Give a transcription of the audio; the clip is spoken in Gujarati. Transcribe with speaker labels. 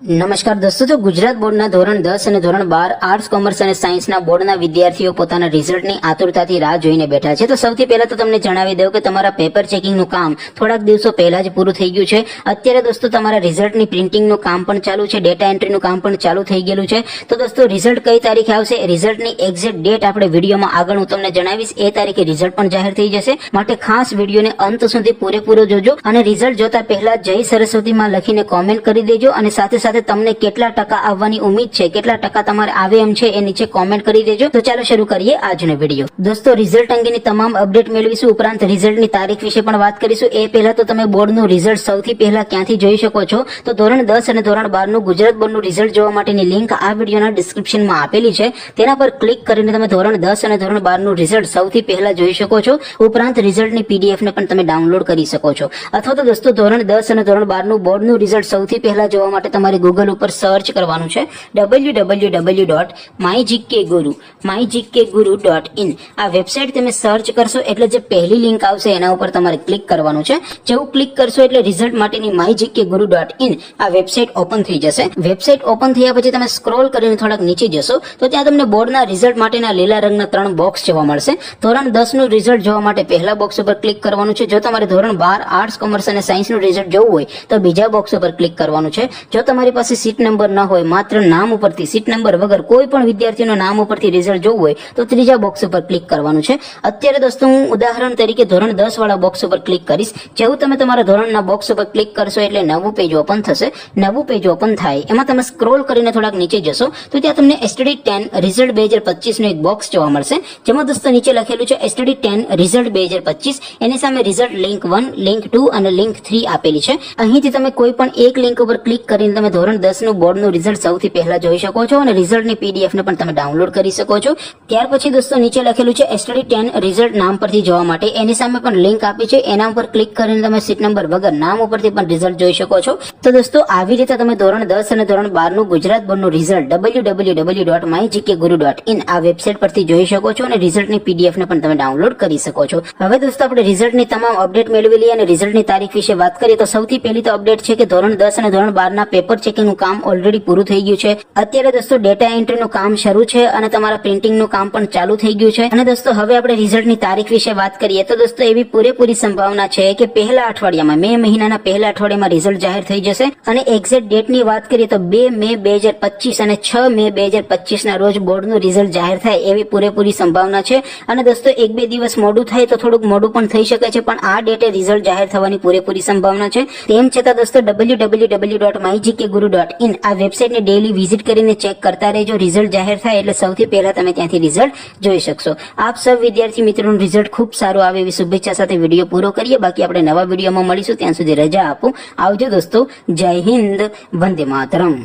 Speaker 1: નમસ્કાર દોસ્તો, તો ગુજરાત બોર્ડના ધોરણ દસ અને ધોરણ બાર આર્ટ્સ કોમર્સ અને સાયન્સના બોર્ડના વિદ્યાર્થીઓ પોતાના રિઝલ્ટની આતુરતાથી રાહ જોઈને બેઠા છે. તો સૌથી પહેલા તો તમને જણાવી દઉં કે તમારા પેપર ચેકિંગનું કામ થોડાક દિવસો પહેલા જ પૂરું થઈ ગયું છે. અત્યારે દોસ્તો, તમારા રિઝલ્ટની પ્રિન્ટિંગનું કામ પણ ચાલુ છે ડેટા એન્ટ્રીનું કામ પણ ચાલુ થઈ ગયેલું છે. તો દોસ્તો, રિઝલ્ટ કઈ તારીખે આવશે, રિઝલ્ટની એક્ઝેક્ટ ડેટ આપણે વિડીયોમાં આગળ હું તમને જણાવીશ. એ તારીખે રિઝલ્ટ પણ જાહેર થઈ જશે. માટે ખાસ વિડીયોને અંત સુધી પૂરેપૂરો જોજો અને રિઝલ્ટ જોતા પહેલા જય સરસ્વતીમાં લખીને કોમેન્ટ કરી દેજો અને સાથે સાથે તમને કેટલા ટકા આવવાની ઉમ્મીદ છે, કેટલા ટકા તમારે આવે એમ છે એ નીચે કોમેન્ટ કરી દેજો. તો ચાલો શરૂ કરીએ આજનો વીડિયો દોસ્તો રિઝલ્ટ અંગેની તમામ અપડેટ મેળવીશું. ઉપરાંત રિઝલ્ટની તારીખ વિશે પણ વાત કરીશું. એ પહેલા તો તમે બોર્ડનું રિઝલ્ટ સૌથી પહેલા ક્યાંથી જોઈ શકો છો? તો ધોરણ દસ અને ધોરણ બારનું ગુજરાત બોર્ડનું રિઝલ્ટ જોવા માટેની લિંક આ વિડીયોના ડિસ્ક્રિપ્શનમાં આપેલી છે. તેના પર ક્લિક કરીને તમે ધોરણ દસ અને ધોરણ બારનું રિઝલ્ટ સૌથી પહેલા જોઈ શકો છો. ઉપરાંત રિઝલ્ટની પીડીએફ ને પણ તમે ડાઉનલોડ કરી શકો છો. અથવા તો દોસ્તો, ધોરણ દસ અને ધોરણ બારનું બોર્ડનું રિઝલ્ટ સૌથી પહેલા જોવા માટે તમારે ગૂગલ ઉપર સર્ચ કરવાનું છે. W W W dot my GK guru my GK guru dot in આ વેબસાઇટ તમે સર્ચ કરશો એટલે જે પહેલી લિંક આવશે એના ઉપર તમારે ક્લિક કરવાનું છે. જેવું ક્લિક કરશો એટલે રિઝલ્ટ માટેની my GK guru dot in આ વેબસાઇટ ઓપન થઈ જશે. વેબસાઇટ ઓપન થયા પછી તમે સ્ક્રોલ કરીને થોડાક નીચે જશો, તો ત્યાં તમને બોર્ડના રિઝલ્ટ માટેના લીલા રંગના ત્રણ બોક્સ જોવા મળશે. ધોરણ દસનું રિઝલ્ટ જોવા માટે પહેલા બોક્સ ઉપર ક્લિક કરવાનું છે. જો તમારે ધોરણ બાર આર્ટ્સ કોમર્સ અને સાયન્સનું રિઝલ્ટ જોવું હોય, તો બીજા બોક્સ ઉપર ક્લિક કરવાનું છે. જો તમારી પાસે સીટ નંબર ન હોય, માત્ર નામ ઉપરથી સીટ નંબર વગર કોઈ પણ વિદ્યાર્થીનું નામ ઉપરથી રિઝલ્ટ જોવું હોય, તો ત્રીજા બોક્સ ઉપર ક્લિક કરવાનું છે. અત્યારે દોસ્તો, હું ઉદાહરણ તરીકે ધોરણ દસ વાળા બોક્સ ઉપર ક્લિક કરીશ. જેવું તમે તમારા ધોરણના બોક્સ ઉપર ક્લિક કરશો એટલે નવું પેજ ઓપન થશે. નવું પેજ ઓપન થાય, એમાં તમે સ્ક્રોલ કરીને થોડાક નીચે જશો, તો ત્યાં તમને એસટડી ટેન રિઝલ્ટ બે હજાર પચીસનું એક બોક્સ જોવા મળશે. જેમાં દોસ્તો નીચે લખેલું છે એસટડી ટેન રિઝલ્ટ બે હજાર પચીસ. એની સામે result link one link two અને લિંક થ્રી આપેલી છે. અહીંથી તમે કોઈ પણ એક લિંક ઉપર ક્લિક કરીને તમે ધોરણ દસનું બોર્ડનું રિઝલ્ટ સૌથી પહેલા જોઈ શકો છો અને રિઝલ્ટની પીડીએફ ને પણ તમે ડાઉનલોડ કરી શકો છો. ત્યાર પછી દોસ્તો નીચે લખેલું છે એસટડી ટેન રિઝલ્ટ નામ પરથી જોવા માટે. એની સામે પણ લિંક આપી છે. એના ઉપર ક્લિક કરીને તમે સીટ નંબર વગર નામ ઉપરથી પણ રિઝલ્ટ જોઈ શકો છો. તો દોસ્તો આવી રીતે તમે ધોરણ દસ અને ધોરણ બારનું ગુજરાત બોર્ડનું result W W W dot my GK guru dot in આ વેબસાઇટ પરથી જોઈ શકો છો અને રિઝલ્ટની પીડીએફ ને પણ તમે ડાઉનલોડ કરી શકો છો. હવે દોસ્તો આપણે રિઝલ્ટની તમામ અપડેટ મેળવી અને રિઝલ્ટની તારીખ વિશે વાત કરીએ તો સૌથી પહેલી તો અપડેટ છે કે ધોરણ દસ અને ધોરણ બાર ના કે એનું કામ ઓલરેડી પૂરું થઈ ગયું છે. અત્યારે દોસ્તો ડેટા એન્ટ્રીનું કામ શરૂ છે અને તમારા પ્રિન્ટિંગનું કામ પણ ચાલુ થઈ ગયું છે. અને દોસ્તો હવે આપણે રિઝલ્ટની તારીખ વિશે વાત કરીએ તો દોસ્તો એવી પૂરેપૂરી સંભાવના છે કે પહેલા અઠવાડિયામાં, મે મહિનાના પહેલા અઠવાડિયામાં રિઝલ્ટ જાહેર થઈ જશે. અને એક્ઝેક્ટ ડેટની વાત કરીએ તો બે મે બે હજાર પચીસ અને છ મે બે હજાર પચીસ ના રોજ બોર્ડનું રિઝલ્ટ જાહેર થાય એવી પૂરેપૂરી સંભાવના છે. અને દોસ્તો એક બે દિવસ મોડું થાય તો થોડુંક મોડું પણ થઈ શકે છે, પણ આ ડેટે રિઝલ્ટ જાહેર થવાની પૂરેપૂરી સંભાવના છે. તેમ છતાં દોસ્તો W W W dot my GK guru dot in આ વેબસાઇટને ડેલી વિઝિટ કરીને ચેક કરતા રહેજો. રિઝલ્ટ જાહેર થાય એટલે સૌથી પહેલા તમે ત્યાંથી રિઝલ્ટ જોઈ શકશો. આપ સૌ વિદ્યાર્થી મિત્રોનું રિઝલ્ટ ખૂબ સારું આવે એવી શુભેચ્છા સાથે વીડિયો પૂરો કરીએ. બાકી આપણે નવા વિડીયોમાં મળીશું. ત્યાં સુધી રજા આપું. આવજો દોસ્તો. જય હિન્દ. વંદે માતરમ.